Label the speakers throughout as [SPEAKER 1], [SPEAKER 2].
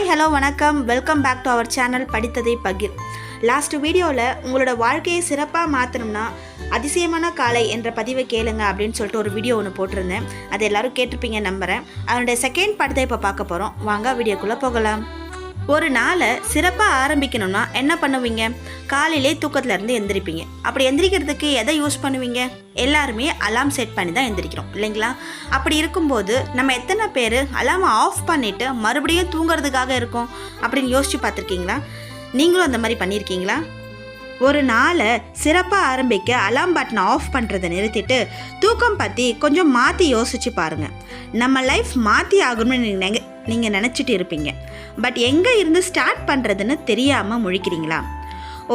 [SPEAKER 1] Hi hello வணக்கம். Welcome back to our channel படித்ததை பகிர் லாஸ்ட் வீடியோவில் உங்களோட வாழ்க்கையை சிறப்பாக மாற்றணும்னா அதிசயமான காலை என்ற பதிவை கேளுங்க அப்படின்னு சொல்லிட்டு ஒரு வீடியோ ஒன்று போட்டிருந்தேன். அது எல்லாரும் கேட்டிருப்பீங்க நம்புகிறேன் அதனுடைய செகண்ட் படத்தை இப்போ பார்க்க போகிறோம் வாங்க வீடியோக்குள்ளே போகலாம். ஒரு நாளை சிறப்பாக ஆரம்பிக்கணும்னா என்ன பண்ணுவீங்க? காலையிலே தூக்கத்துல இருந்து எந்திரிப்பீங்க. அப்படி எந்திரிக்கிறதுக்கு எதை யூஸ் பண்ணுவீங்க? எல்லாருமே அலாம் செட் பண்ணி தான் எந்திரிக்கிறோம் இல்லைங்களா? அப்படி இருக்கும்போது நம்ம எத்தனை பேர் அலாமை ஆஃப் பண்ணிவிட்டு மறுபடியும் தூங்குறதுக்காக இருக்கோம் அப்படின்னு யோசிச்சு பார்த்துருக்கீங்களா? நீங்களும் அந்த மாதிரி பண்ணியிருக்கீங்களா ஒரு நாளை சிறப்பாக ஆரம்பிக்க அலாம் பட்டனை ஆஃப் பண்ணுறதை நிறுத்திட்டு தூக்கம் பற்றி கொஞ்சம் மாற்றி யோசிச்சு பாருங்கள் நம்ம லைஃப் மாற்றி ஆகணும்னு நீங்கள் நீங்கள் நினச்சிட்டு இருப்பீங்க. பட் எங்கே இருந்து ஸ்டார்ட் பண்ணுறதுன்னு தெரியாமல் முழிக்கிறீங்களா?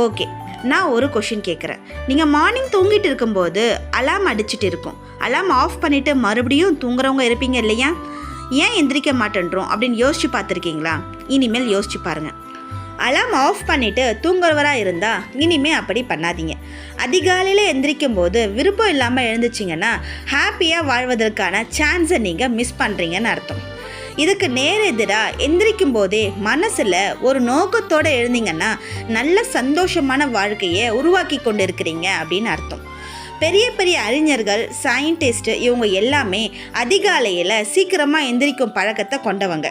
[SPEAKER 1] ஓகே நான் ஒரு கொஷின் கேட்குறேன் நீங்கள் மார்னிங் தூங்கிட்டு இருக்கும்போது அலாம் அடிச்சிட்டு இருக்கும். அலாம் ஆஃப் பண்ணிவிட்டு மறுபடியும் தூங்குறவங்க இருப்பீங்க இல்லையா? ஏன் எந்திரிக்க மாட்டேன்றோம் அப்படின்னு யோசிச்சு பார்த்துருக்கீங்களா? இனிமேல் யோசிச்சு பாருங்கள் அலாம் ஆஃப் பண்ணிவிட்டு தூங்குறவராக இருந்தால் இனிமேல் அப்படி பண்ணாதீங்க. அதிகாலையில் எந்திரிக்கும் போது விருப்பம் இல்லாமல் எழுந்துச்சிங்கன்னா ஹாப்பியாக வாழ்வதற்கான சான்ஸை நீங்கள் மிஸ் பண்ணுறீங்கன்னு அர்த்தம். இதுக்கு நேர் எதிராக எந்திரிக்கும் போதே மனசில் ஒரு நோக்கத்தோடு எழுந்தீங்கன்னா நல்ல சந்தோஷமான வாழ்க்கையை உருவாக்கி கொண்டு இருக்கிறீங்க அப்படின்னு அர்த்தம். பெரிய பெரிய அறிஞர்கள் சயின்டிஸ்ட் இவங்க எல்லாமே அதிகாலையில் சீக்கிரமாக எந்திரிக்கும் பழக்கத்தை கொண்டவங்க.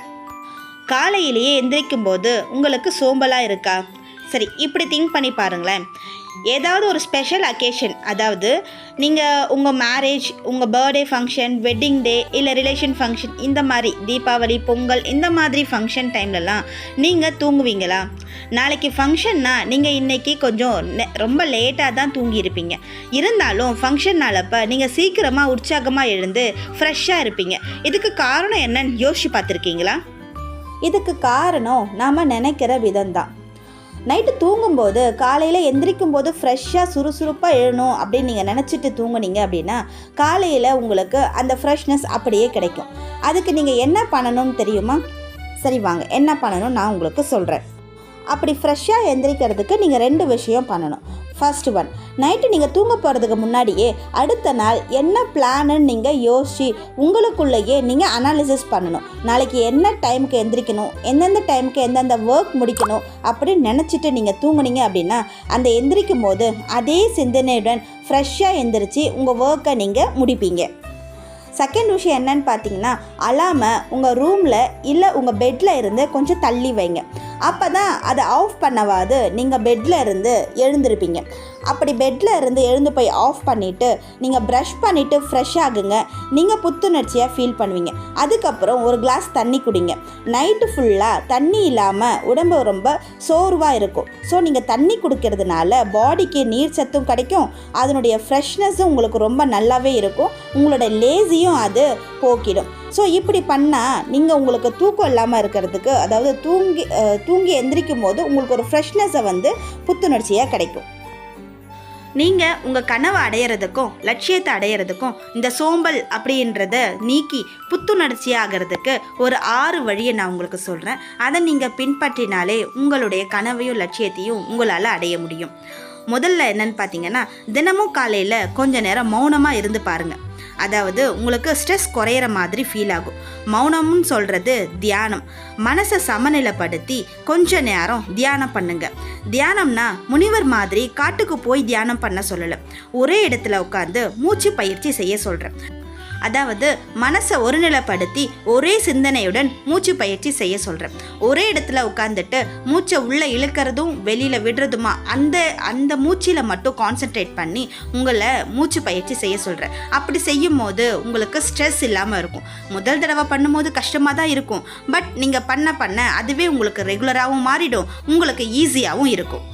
[SPEAKER 1] காலையிலேயே எந்திரிக்கும் போது உங்களுக்கு சோம்பலாக இருக்கா? சரி இப்படி திங்க் பண்ணி பாருங்களேன். ஏதாவது ஒரு ஸ்பெஷல் அக்கேஷன் அதாவது நீங்கள் உங்கள் மேரேஜ் உங்கள் பர்த்டே ஃபங்க்ஷன் வெட்டிங் டே இல்லை ரிலேஷன் ஃபங்க்ஷன் இந்த மாதிரி தீபாவளி பொங்கல் இந்த மாதிரி ஃபங்க்ஷன் டைம்லலாம் நீங்கள் தூங்குவீங்களா? நாளைக்கு ஃபங்க்ஷன்னா நீங்கள் இன்றைக்கி கொஞ்சம் நெ- ரொம்ப லேட்டாக தான் தூங்கியிருப்பீங்க. இருந்தாலும் ஃபங்க்ஷன் நாளப்போ நீங்கள் சீக்கிரமாக உற்சாகமாக எழுந்து ஃப்ரெஷ்ஷாக இருப்பீங்க. இதுக்கு காரணம் என்னன்னு யோசிச்சு பார்த்துருக்கீங்களா? இதுக்கு காரணம் நாம் நினைக்கிற விதம்தான். நைட்டு தூங்கும்போது காலையில் எந்திரிக்கும் போது ஃப்ரெஷ்ஷாக சுறுசுறுப்பாக எழணும் அப்படின்னு நீங்கள் நினச்சிட்டு தூங்குனீங்க அப்படின்னா காலையில் உங்களுக்கு அந்த ஃப்ரெஷ்னஸ் அப்படியே கிடைக்கும். அதுக்கு நீங்கள் என்ன பண்ணணும்னு தெரியுமா? சரி வாங்க. என்ன பண்ணணும் நான் உங்களுக்கு சொல்கிறேன் அப்படி ஃப்ரெஷ்ஷாக எந்திரிக்கிறதுக்கு நீங்கள் ரெண்டு விஷயம் பண்ணணும். ஃபர்ஸ்ட் ஒன் நைட்டு நீங்கள் தூங்க போகிறதுக்கு முன்னாடியே அடுத்த நாள் என்ன பிளான்னு நீங்கள் யோசித்து உங்களுக்குள்ளேயே நீங்கள் அனாலிசிஸ் பண்ணணும். நாளைக்கு என்ன டைமுக்கு எந்திரிக்கணும் எந்தெந்த டைமுக்கு எந்தெந்த ஒர்க் முடிக்கணும் அப்படின்னு நினச்சிட்டு நீங்கள் தூங்குனீங்க அப்படின்னா அந்த எந்திரிக்கும் போது அதே சிந்தனையுடன் ஃப்ரெஷ்ஷாக எந்திரிச்சு உங்கள் ஒர்க்கை நீங்கள் முடிப்பீங்க. செகண்ட் விஷயம் என்னன்னு பார்த்தீங்கன்னா அலாமை உங்கள் ரூமில் இல்லை உங்கள் பெட்டில் இருந்து கொஞ்சம் தள்ளி வைங்க. அப்போ தான் அதை ஆஃப் பண்ணவாது. நீங்கள் பெட்டில் இருந்து எழுந்திருப்பீங்க. அப்படி பெட்டில் இருந்து எழுந்து போய் ஆஃப் பண்ணிவிட்டு நீங்கள் ப்ரஷ் பண்ணிவிட்டு ஃப்ரெஷ் ஆகுங்க. நீங்கள் புத்துணர்ச்சியாக ஃபீல் பண்ணுவீங்க. அதுக்கப்புறம் ஒரு கிளாஸ் தண்ணி குடிங்க. நைட்டு ஃபுல்லாக தண்ணி இல்லாமல் உடம்பு ரொம்ப சோர்வாக இருக்கும். ஸோ நீங்கள் தண்ணி குடிக்கிறதுனால பாடிக்கு நீர் சத்தும் கிடைக்கும். அதனுடைய ஃப்ரெஷ்னஸும் உங்களுக்கு ரொம்ப நல்லாவே இருக்கும். உங்களோட லேசியும் அது போக்கிடும். ஸோ இப்படி பண்ணால் நீங்கள் உங்களுக்கு தூக்கம் இல்லாமல் இருக்கிறதுக்கு அதாவது தூங்கி தூங்கி எந்திரிக்கும் போது உங்களுக்கு ஒரு ஃப்ரெஷ்னஸை வந்து புத்துணர்ச்சியாக கிடைக்கும். நீங்கள் உங்கள் கனவை அடையிறதுக்கும் லட்சியத்தை அடையிறதுக்கும் இந்த சோம்பல் அப்படின்றத நீக்கி புத்துணர்ச்சி ஆகிறதுக்கு ஒரு ஆறு வழியை நான் உங்களுக்கு சொல்கிறேன் அதை நீங்கள் பின்பற்றினாலே உங்களுடைய கனவையும் லட்சியத்தையும் உங்களால் அடைய முடியும். முதல்ல என்னன்னு பார்த்தீங்கன்னா தினமும் காலையில் கொஞ்ச நேரம் மௌனமாக இருந்து பாருங்கள் அதாவது உங்களுக்கு ஸ்ட்ரெஸ் குறையிற மாதிரி ஃபீல் ஆகும். மௌனம்னு சொல்கிறது தியானம். மனசை சமநிலைப்படுத்தி கொஞ்ச நேரம் தியானம் பண்ணுங்க. தியானம்னா முனிவர் மாதிரி காட்டுக்கு போய் தியானம் பண்ண சொல்லலை. ஒரே இடத்துல உட்காந்து மூச்சு பயிற்சி செய்ய சொல்கிறேன் அதாவது மனசை ஒருநிலைப்படுத்தி ஒரே சிந்தனையுடன் மூச்சு பயிற்சி செய்ய சொல்கிறேன் ஒரே இடத்துல உட்காந்துட்டு மூச்சை உள்ளே இழுக்கிறதும் வெளியில் விடுறதுமா அந்த அந்த மூச்சில் மட்டும் கான்சென்ட்ரேட் பண்ணி உங்களை மூச்சு பயிற்சி செய்ய சொல்கிறேன் அப்படி செய்யும் போது உங்களுக்கு ஸ்ட்ரெஸ் இல்லாமல் இருக்கும். முதல் தடவை பண்ணும்போது கஷ்டமாக தான் இருக்கும். பட் நீங்கள் பண்ண பண்ண அதுவே உங்களுக்கு ரெகுலராகவும் மாறிடும். உங்களுக்கு ஈஸியாகவும் இருக்கும்.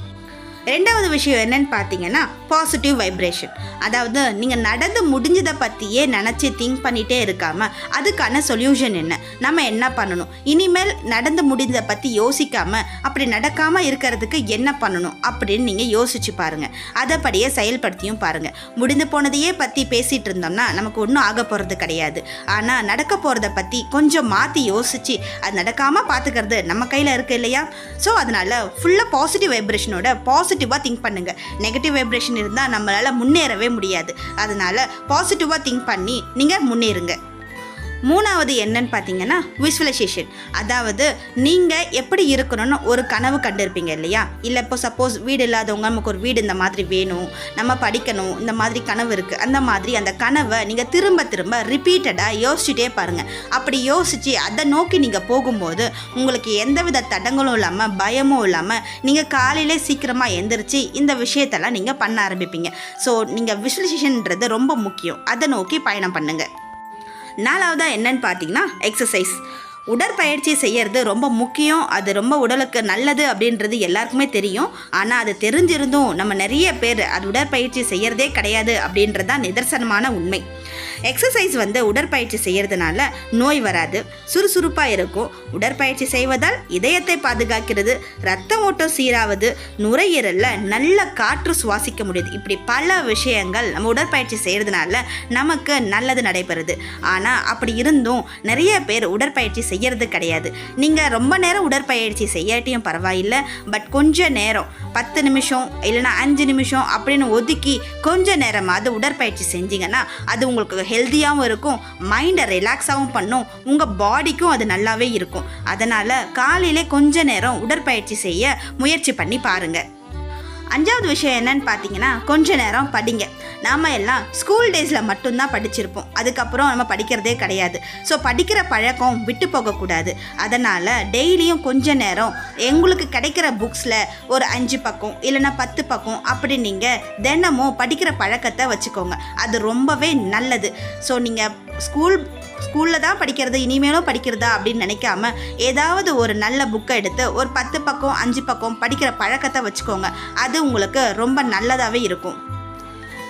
[SPEAKER 1] ரெண்டாவது விஷயம் என்னன்னு பார்த்தீங்கன்னா பாசிட்டிவ் வைப்ரேஷன் அதாவது நீங்கள் நடந்து முடிஞ்சதை பற்றியே நினச்சி திங்க் பண்ணிகிட்டே இருக்காமல் அதுக்கான சொல்யூஷன் என்ன? நம்ம என்ன பண்ணணும்? இனிமேல் நடந்து முடிஞ்சதை பற்றி யோசிக்காமல் அப்படி நடக்காமல் இருக்கிறதுக்கு என்ன பண்ணணும்? அப்படின்னு நீங்கள் யோசிச்சு பாருங்கள் அதைப்படியே செயல்படுத்தியும் பாருங்கள் முடிந்து போனதையே பற்றி பேசிகிட்டு இருந்தோம்னா நமக்கு ஒன்றும் ஆக போகிறது கிடையாது. ஆனால் நடக்க போகிறத பற்றி கொஞ்சம் மாற்றி யோசித்து அது நடக்காமல் பார்த்துக்கிறது நம்ம கையில் இருக்கு இல்லையா? ஸோ அதனால் ஃபுல்லாக பாசிட்டிவ் வைப்ரேஷனோட பாசிட்டிவாக திங்க் பண்ணுங்கள் நெகட்டிவ் வைப்ரேஷன் இருந்தால் நம்மளால் முன்னேறவே முடியாது. அதனால் பாசிட்டிவாக திங்க் பண்ணி நீங்கள் முன்னேறுங்க. மூணாவது என்னன்னு பார்த்தீங்கன்னா விஷுவலைசேஷன் அதாவது நீங்கள் எப்படி இருக்கணும்னு ஒரு கனவு கண்டிருப்பீங்க இல்லையா? இல்லை இப்போ சப்போஸ் வீடு இல்லாதவங்க நமக்கு ஒரு வீடு இந்த மாதிரி வேணும் நம்ம படிக்கணும் இந்த மாதிரி கனவு இருக்குது அந்த மாதிரி அந்த கனவை நீங்கள் திரும்ப திரும்ப ரிப்பீட்டடாக யோசிச்சுட்டே பாருங்கள் அப்படி யோசித்து அதை நோக்கி நீங்கள் போகும்போது உங்களுக்கு எந்தவித தடங்களும் இல்லாமல் பயமும் இல்லாமல் நீங்கள் காலையிலே சீக்கிரமாக எந்திரிச்சு இந்த விஷயத்தெல்லாம் நீங்கள் பண்ண ஆரம்பிப்பீங்க. ஸோ நீங்கள் விஷுவலைசேஷன்ன்றது ரொம்ப முக்கியம். அதை நோக்கி பயணம் பண்ணுங்கள் நாலாவதாக என்னன்னு பார்த்தீங்கன்னா எக்ஸசைஸ் உடற்பயிற்சி செய்யறது ரொம்ப முக்கியம். அது ரொம்ப உடலுக்கு நல்லது அப்படின்றது எல்லாருக்குமே தெரியும். ஆனால் அது தெரிஞ்சிருந்தும் நம்ம நிறைய பேர் அது உடற்பயிற்சி செய்யறதே கிடையாது அப்படின்றது தான் நிதர்சனமான உண்மை. எக்ஸசைஸ் வந்து உடற்பயிற்சி செய்கிறதுனால நோய் வராது சுறுசுறுப்பாக இருக்கும். உடற்பயிற்சி செய்வதால் இதயத்தை பாதுகாக்கிறது ரத்த ஓட்டம் சீராவது நுரையீரலில் நல்ல காற்று சுவாசிக்க முடியுது. இப்படி பல விஷயங்கள் நம்ம உடற்பயிற்சி செய்கிறதுனால நமக்கு நல்லது நடைபெறுது. ஆனால் அப்படி இருந்தும் நிறைய பேர் உடற்பயிற்சி செய்கிறது கிடையாது. நீங்கள் ரொம்ப நேரம் உடற்பயிற்சி செய்யாட்டியும் பரவாயில்லை பட் கொஞ்ச நேரம் பத்து நிமிஷம் இல்லைன்னா அஞ்சு நிமிஷம் அப்படின்னு ஒதுக்கி கொஞ்ச நேரமாவது உடற்பயிற்சி செஞ்சிங்கன்னா அது உங்களுக்கு ஹெல்த்தியாகவும் இருக்கும் மைண்டை ரிலாக்ஸாகவும் பண்ணும். உங்கள் பாடிக்கும் அது நல்லாவே இருக்கும். அதனால் காலையிலே கொஞ்ச நேரம் உடற்பயிற்சி செய்ய முயற்சி பண்ணி பாருங்கள் அஞ்சாவது விஷயம் என்னன்னு பார்த்தீங்கன்னா கொஞ்ச நேரம் படிங்க. நாம எல்லாம் ஸ்கூல் டேஸில் மட்டும்தான் படிச்சிருப்போம். அதுக்கப்புறம் நம்ம படிக்கிறதே கிடையாது. ஸோ படிக்கிற பழக்கம் விட்டு போகக்கூடாது அதனால் டெய்லியும் கொஞ்ச நேரம் எங்களுக்கு கிடைக்கிற புக்ஸில் ஒரு அஞ்சு பக்கம் இல்லைன்னா பத்து பக்கம் அப்படி நீங்கள் தினமும் படிக்கிற பழக்கத்தை வச்சுக்கோங்க. அது ரொம்பவே நல்லது. ஸோ நீங்கள் ஸ்கூல் ஸ்கூலில் தான் படிக்கிறது இனிமேலும் படிக்கிறதா அப்படின்னு நினைக்காம ஏதாவது ஒரு நல்ல புக்கை எடுத்து ஒரு பத்து பக்கம் அஞ்சு பக்கம் படிக்கிற பழக்கத்தை வச்சுக்கோங்க. அது உங்களுக்கு ரொம்ப நல்லதாகவே இருக்கும்.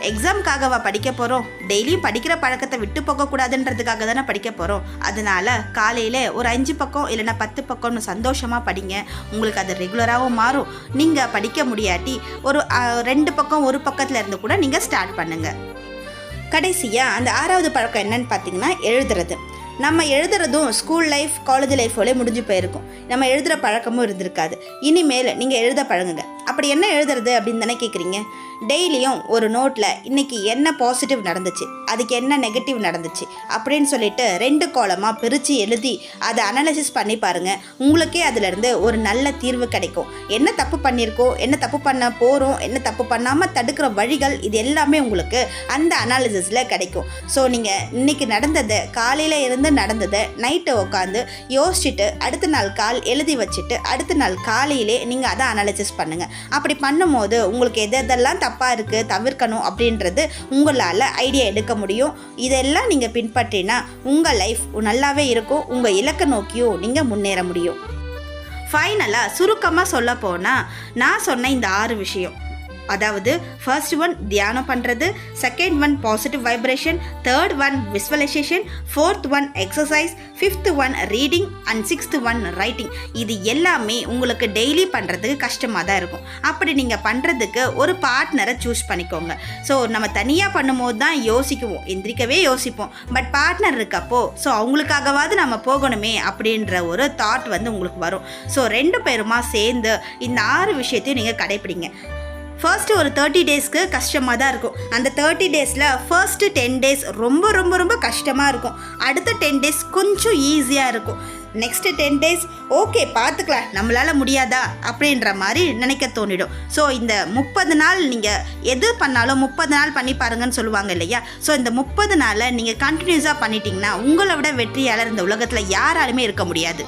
[SPEAKER 1] எக்ஸாம்க்காகவா படிக்க போகிறோம் டெய்லியும் படிக்கிற பழக்கத்தை விட்டு போகக்கூடாதுன்றதுக்காக தானே படிக்க போகிறோம் அதனால காலையில் ஒரு அஞ்சு பக்கம் இல்லைன்னா பத்து பக்கம்னு சந்தோஷமாக படிங்க. உங்களுக்கு அது ரெகுலராகவும் மாறும். நீங்கள் படிக்க முடியாட்டி ஒரு ரெண்டு பக்கம் ஒரு பக்கத்தில் இருந்து கூட நீங்கள் ஸ்டார்ட் பண்ணுங்கள் கடைசியாக அந்த ஆறாவது பழக்கம் என்னன்னு பார்த்தீங்கன்னா எழுதுறது. நம்ம எழுதுறதும் ஸ்கூல் லைஃப் காலேஜ் லைஃபோலே முடிஞ்சு போயிருக்கும். நம்ம எழுதுகிற பழக்கமும் இருந்திருக்காது. இனிமேல் நீங்கள் எழுத பழகுங்க. அப்படி என்ன எழுதுறது அப்படின்னு தானே கேட்குறீங்க டெய்லியும் ஒரு நோட்டில் இன்றைக்கி என்ன பாசிட்டிவ் நடந்துச்சு அதுக்கு என்ன நெகட்டிவ் நடந்துச்சு அப்படின்னு சொல்லிட்டு ரெண்டு கோலமாக பிரித்து எழுதி அதை அனலைசிஸ் பண்ணி பாருங்கள் உங்களுக்கே அதுலேருந்து ஒரு நல்ல தீர்வு கிடைக்கும். என்ன தப்பு பண்ணியிருக்கோம் என்ன தப்பு பண்ண போகிறோம் என்ன தப்பு பண்ணாமல் தடுக்கிற வழிகள் இது எல்லாமே உங்களுக்கு அந்த அனாலிசிஸில் கிடைக்கும். ஸோ நீங்கள் இன்றைக்கி நடந்ததை காலையில் இருந்து நடந்ததை நைட்டு உட்காந்து யோசிச்சுட்டு அடுத்த நாள் கால் எழுதி வச்சுட்டு அடுத்த நாள் காலையிலே நீங்கள் அதை அனாலிசிஸ் பண்ணுங்கள் அப்படி பண்ணும்போது உங்களுக்கு எது எதெல்லாம் தப்பாக இருக்குது தவிர்க்கணும் அப்படின்றது உங்களால் ஐடியா எடுக்க முடியும். இதெல்லாம் நீங்கள் பின்பற்றினா உங்கள் லைஃப் நல்லாவே இருக்கும். உங்கள் இலக்கை நோக்கியும் நீங்கள் முன்னேற முடியும். ஃபைனலாக சுருக்கமாக சொல்ல போனால் நான் சொன்ன இந்த ஆறு விஷயம். அதாவது ஃபர்ஸ்ட் ஒன் தியானம் பண்ணுறது second one positive vibration third one visualisation fourth one exercise fifth one reading and sixth one writing இது எல்லாமே உங்களுக்கு டெய்லி பண்ணுறதுக்கு கஷ்டமாக தான் இருக்கும். அப்படி நீங்கள் பண்ணுறதுக்கு ஒரு பார்ட்னரை சூஸ் பண்ணிக்கோங்க. ஸோ நம்ம தனியாக பண்ணும்போது தான் யோசிக்குவோம். எந்திரிக்கவே யோசிப்போம். பட் பார்ட்னர் இருக்கப்போ ஸோ அவங்களுக்காகவாவது நம்ம போகணுமே அப்படின்ற ஒரு தாட் வந்து உங்களுக்கு வரும். ஸோ ரெண்டு பேருமா சேர்ந்து இந்த ஆறு விஷயத்தையும் நீங்கள் கடைப்பிடிங்க. ஃபர்ஸ்ட்டு ஒரு தேர்ட்டி டேஸ்க்கு கஷ்டமாக தான் இருக்கும். அந்த தேர்ட்டி டேஸில் ஃபர்ஸ்ட்டு டென் டேஸ் ரொம்ப ரொம்ப ரொம்ப கஷ்டமாக இருக்கும். அடுத்த டென் டேஸ் கொஞ்சம் ஈஸியாக இருக்கும். நெக்ஸ்ட்டு டென் டேஸ் ஓகே பார்த்துக்கலாம். நம்மளால் முடியாதா? அப்படின்ற மாதிரி நினைக்க தோணிடும். ஸோ இந்த முப்பது நாள் நீங்கள் எது பண்ணாலும் முப்பது நாள் பண்ணி பாருங்கன்னு சொல்லுவாங்க இல்லையா? ஸோ இந்த முப்பது நாளை நீங்கள் கண்டினியூஸாக பண்ணிட்டீங்கன்னா உங்களை விட வெற்றியாளர் இந்த உலகத்தில் யாராலுமே இருக்க முடியாது.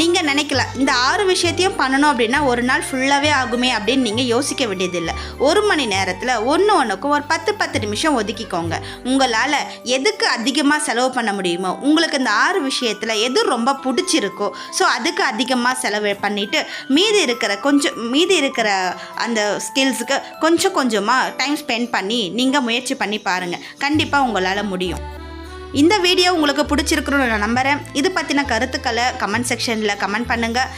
[SPEAKER 1] நீங்கள் நினைக்கல. இந்த ஆறு விஷயத்தையும் பண்ணணும் அப்படின்னா ஒரு நாள் ஃபுல்லாகவே ஆகுமே அப்படின்னு நீங்கள் யோசிக்க வேண்டியதில்லை. ஒரு மணி நேரத்தில் ஒன்று ஒன்றுக்கும் ஒரு பத்து பத்து நிமிஷம் ஒதுக்கிக்கோங்க. உங்களால் எதுக்கு அதிகமாக செலவு பண்ண முடியுமோ உங்களுக்கு இந்த ஆறு விஷயத்தில் எது ரொம்ப பிடிச்சிருக்கோ ஸோ அதுக்கு அதிகமாக செலவு பண்ணிவிட்டு மீதி இருக்கிற கொஞ்சம் மீதி இருக்கிற அந்த ஸ்கில்ஸுக்கு கொஞ்சம் கொஞ்சமாக டைம் ஸ்பெண்ட் பண்ணி நீங்கள் முயற்சி பண்ணி பாருங்கள் கண்டிப்பாக உங்களால் முடியும். இந்த வீடியோ உங்களுக்கு பிடிச்சிருக்கணும்னு நான் நம்புகிறேன் இது பற்றின கருத்துக்களை கமெண்ட் செக்ஷனில் கமெண்ட் பண்ணுங்கள்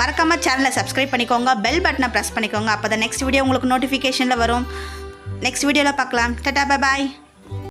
[SPEAKER 1] மறக்காமல் சேனலை சப்ஸ்கிரைப் பண்ணிக்கோங்க. பெல் பட்டனை ப்ரெஸ் பண்ணிக்கோங்க. அப்போ தான் நெக்ஸ்ட் வீடியோ உங்களுக்கு நோட்டிஃபிகேஷனில் வரும். நெக்ஸ்ட் வீடியோவில் பார்க்கலாம். டட்டா பாய்